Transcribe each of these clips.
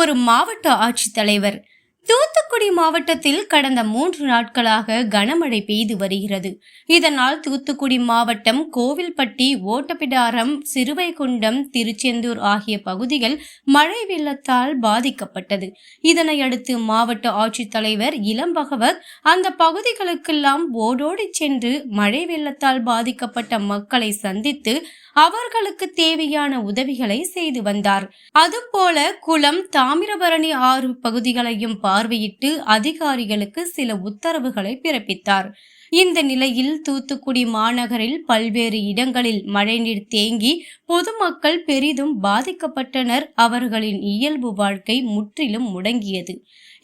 ஒரு மாவட்ட ஆட்சித்தலைவர் தூத்துக்குடி மாவட்டத்தில் கடந்த மூன்று நாட்களாக கனமழை பெய்து வருகிறது. இதனால் தூத்துக்குடி மாவட்டம் கோவில்பட்டி ஓட்டப்பிடாரம் சிறுவைகுண்டம் திருச்செந்தூர் ஆகிய பகுதிகள் மழை வெள்ளத்தால் பாதிக்கப்பட்டது. இதனையடுத்து மாவட்ட ஆட்சித்தலைவர் இளம்பகவத் அந்த பகுதிகளுக்கெல்லாம் ஓடோடி சென்று மழை வெள்ளத்தால் பாதிக்கப்பட்ட மக்களை சந்தித்து அவர்களுக்கு தேவையான உதவிகளை செய்து வந்தார். அதுபோல குளம் தாமிரபரணி ஆறு பகுதிகளையும் பார்வையிட்டு அதிகாரிகளுக்கு சில உத்தரவுகளை பிறப்பித்தார். இந்த நிலையில் தூத்துக்குடி மாநகரில் பல்வேறு இடங்களில் மழைநீர் தேங்கி பொதுமக்கள் பெரிதும் பாதிக்கப்பட்டனர். அவர்களின் இயல்பு வாழ்க்கை முற்றிலும் முடங்கியது.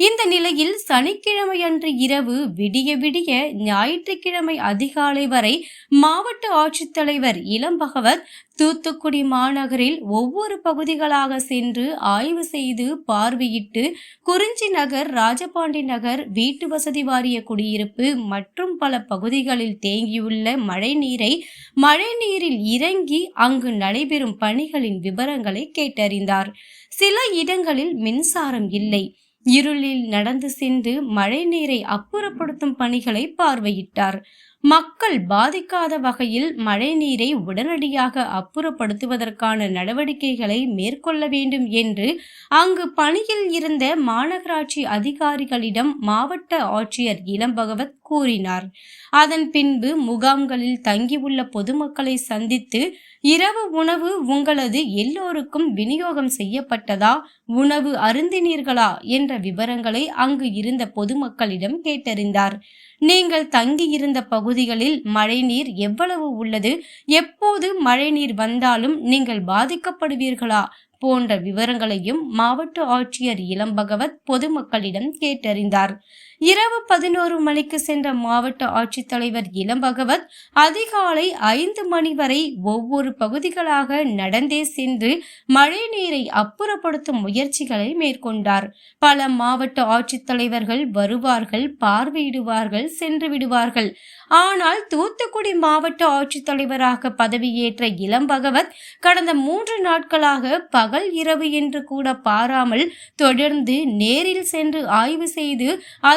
இந்த நிலையில் சனிக்கிழமை அன்று இரவு விடிய விடிய ஞாயிற்றுக்கிழமை அதிகாலை வரை மாவட்ட ஆட்சித்தலைவர் இளம்பகவத் தூத்துக்குடி மாநகரில் ஒவ்வொரு பகுதிகளாக சென்று ஆய்வு செய்து பார்வையிட்டு குறிஞ்சி நகர் ராஜபாண்டி நகர் வீட்டு வசதி வாரிய குடியிருப்பு மற்றும் பல பகுதிகளில் தேங்கியுள்ள மழைநீரை மழைநீரில் இறங்கி அங்கு நடைபெறும் பணிகளின் விவரங்களை கேட்டறிந்தார். சில இடங்களில் மின்சாரம் இல்லை. இருளில் நடந்து சென்று மழைநீரை அப்புறப்படுத்தும் பணிகளை பார்வையிட்டார். மக்கள் பாதிக்காத வகையில் மழைநீரை உடனடியாக அப்புறப்படுத்துவதற்கான நடவடிக்கைகளை மேற்கொள்ள வேண்டும் என்று அங்கு பணியில் இருந்த மாநகராட்சி அதிகாரிகளிடம் மாவட்ட ஆட்சியர் இளம்பகவத் கூறினார். அதன் பின்பு முகாம்களில் தங்கியுள்ள பொதுமக்களை சந்தித்து இரவு உணவு உங்களது எல்லோருக்கும் விநியோகம் செய்யப்பட்டதா உணவு அருந்தினீர்களா என்ற விவரங்களை அங்கு இருந்த பொதுமக்களிடம் கேட்டறிந்தார். நீங்கள் தங்கியிருந்த பகுதிகளில் மழைநீர் எவ்வளவு உள்ளது? எப்போது மழைநீர் வந்தாலும் நீங்கள் பாதிக்கப்படுவீர்களா? போன்ற விவரங்களையும் மாவட்ட ஆட்சியர் இளம்பகவத் பொதுமக்களிடம் கேட்டறிந்தார். இரவு பதினோரு மணிக்கு சென்ற மாவட்ட ஆட்சித்தலைவர் இளம்பகவத் அதிகாலை ஐந்து மணி வரை ஒவ்வொரு பகுதிகளாக நடந்தே சென்று மழை நீரை அப்புறப்படுத்தும் முயற்சிகளை மேற்கொண்டார். பல மாவட்ட ஆட்சித்தலைவர்கள் வருவார்கள் பார்வையிடுவார்கள் சென்று விடுவார்கள். ஆனால் தூத்துக்குடி மாவட்ட ஆட்சித்தலைவராக பதவியேற்ற இளம்பகவத் கடந்த மூன்று நாட்களாக பகல் இரவு என்று கூட பாராமல் தொடர்ந்து நேரில் சென்று ஆய்வு செய்து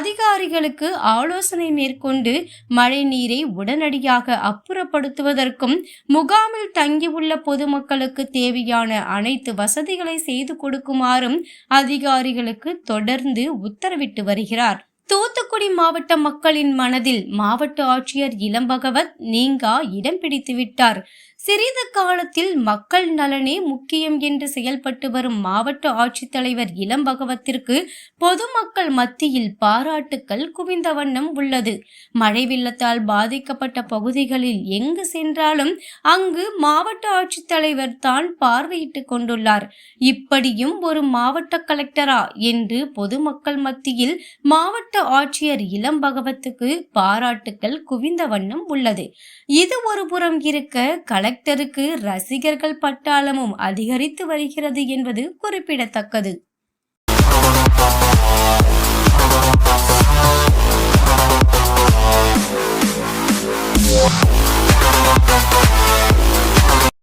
அதிகாரிகளுக்கு ஆலோசனை மேற்கொண்டு மழை நீரை உடனடியாக அப்புறப்படுத்துவதற்கும் முகாமில் தங்கியுள்ள பொதுமக்களுக்கு தேவையான அனைத்து வசதிகளை செய்து கொடுக்குமாறும் அதிகாரிகளுக்கு தொடர்ந்து உத்தரவிட்டு வருகிறார். தூத்துக்குடி மாவட்ட மக்களின் மனதில் மாவட்ட ஆட்சியர் இளம்பகவத் நீங்கா இடம் பிடித்து விட்டார் சிறிது காலத்தில் மக்கள் நலனே முக்கியம் என்று செயல்பட்டு வரும் மாவட்ட ஆட்சித்தலைவர் இளம் பகவத்திற்கு பொதுமக்கள் மத்தியில் பாராட்டுக்கள் குவிந்த வண்ணம் உள்ளது. மழை வெள்ளத்தால் பாதிக்கப்பட்ட பகுதிகளில் எங்கு சென்றாலும் அங்கு மாவட்ட ஆட்சித்தலைவர் தான் பார்வையிட்டு கொண்டுள்ளார். இப்படியும் ஒரு மாவட்ட கலெக்டரா என்று பொதுமக்கள் மத்தியில் மாவட்ட ஆட்சியர் இளம் பகவத்துக்கு பாராட்டுக்கள் குவிந்த வண்ணம் உள்ளது. இது ஒரு புறம் இருக்க கலை கேரக்டருக்கு ரசிகர்கள் பட்டாளமும் அதிகரித்து வருகிறது என்பது குறிப்பிடத்தக்கது.